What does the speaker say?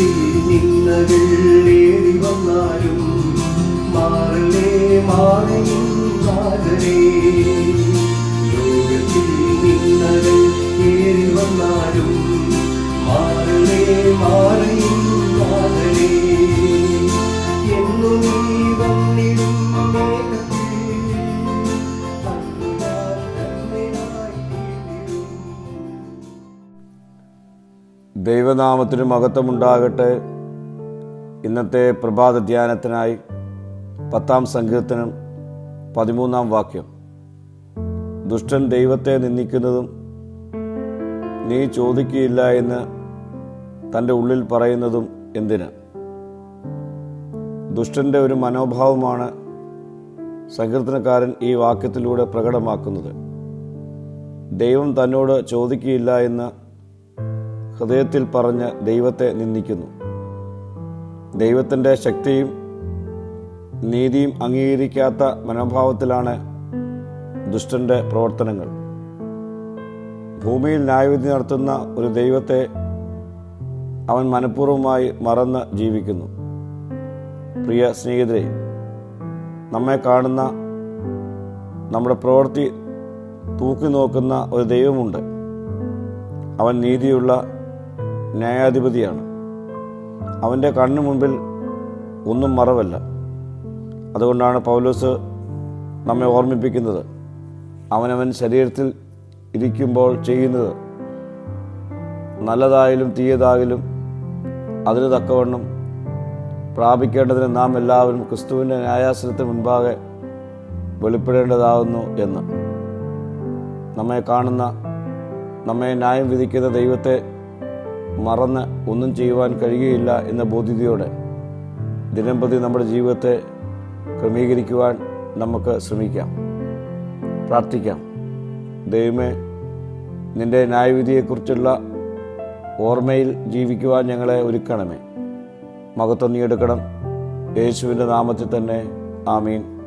തിരിഞ്ഞിന്നകളേറി വന്നാലും മാറലേ മാറിയും മാറലേ ലോകത്തിൽ നിന്നകൾ ഏറി വന്നാലും മാറലേ മാറിയും മാറലേ എന്നു നീ വന്നിരുന്നേകം ദൈവനാമത്തിന് മഹത്വമുണ്ടാകട്ടെ. ഇന്നത്തെ പ്രഭാത ധ്യാനത്തിനായി പത്താം സങ്കീർത്തനം പതിമൂന്നാം വാക്യം. ദുഷ്ടൻ ദൈവത്തെ നിന്ദിക്കുന്നതും നീ ചോദിക്കുകയില്ല എന്ന് തന്റെ ഉള്ളിൽ പറയുന്നതും എന്തിന്? ദുഷ്ടന്റെ ഒരു മനോഭാവമാണ് സങ്കീർത്തനക്കാരൻ ഈ വാക്യത്തിലൂടെ പ്രകടമാക്കുന്നത്. ദൈവം തന്നോട് ചോദിക്കുകയില്ല എന്ന് ഹൃദയത്തിൽ പറഞ്ഞ് ദൈവത്തെ നിന്ദിക്കുന്നു. ദൈവത്തിന്റെ ശക്തിയും നീതിയും അംഗീകരിക്കാത്ത മനോഭാവത്തിലാണ് ദുഷ്ടന്റെ പ്രവർത്തനങ്ങൾ. ഭൂമിയിൽ ന്യായവിധി നടത്തുന്ന ഒരു ദൈവത്തെ അവൻ മനഃപൂർവമായി മറന്ന് ജീവിക്കുന്നു. പ്രിയ സ്നേഹിതരെ നമ്മെ കാണുന്ന നമ്മുടെ പ്രവൃത്തി തൂക്കി നോക്കുന്ന ഒരു ദൈവമുണ്ട്. അവൻ നീതിയുള്ള ന്യായാധിപതിയാണ്. അവന്റെ കണ്ണു മുമ്പിൽ ഒന്നും മറവല്ല. അതുകൊണ്ടാണ് പൗലോസ് നമ്മെ ഓർമ്മിപ്പിക്കുന്നത്. അവനവൻ ശരീരത്തിൽ ഇരിക്കുമ്പോൾ ചെയ്യുന്നത് നല്ലതായാലും തീയതായാലും അതിന് തക്കവണ്ണം പ്രാപിക്കേണ്ടതിന് നാം എല്ലാവരും ക്രിസ്തുവിന്റെ ന്യായാസനത്തിന് മുൻപാകെ വെളിപ്പെടേണ്ടതാകുന്നു എന്ന്. നമ്മെ കാണുന്ന നമ്മെ ന്യായം വിധിക്കുന്ന ദൈവത്തെ മറന്ന് ഒന്നും ചെയ്യുവാൻ കഴിയുകയില്ല എന്ന ബോധ്യതയോടെ ദിനംപ്രതി നമ്മുടെ ജീവിതത്തെ ക്രമീകരിക്കുവാൻ നമുക്ക് ശ്രമിക്കാം. പ്രാർത്ഥിക്കാം. ദൈവമേ നിന്റെ ന്യായവിധിയെക്കുറിച്ചുള്ള ഓർമ്മയിൽ ജീവിക്കുവാൻ ഞങ്ങളെ ഒരുക്കണമേ. മകത്വം നീ എടുക്കണം. യേശുവിന്റെ നാമത്തിൽ തന്നെ. ആമീൻ.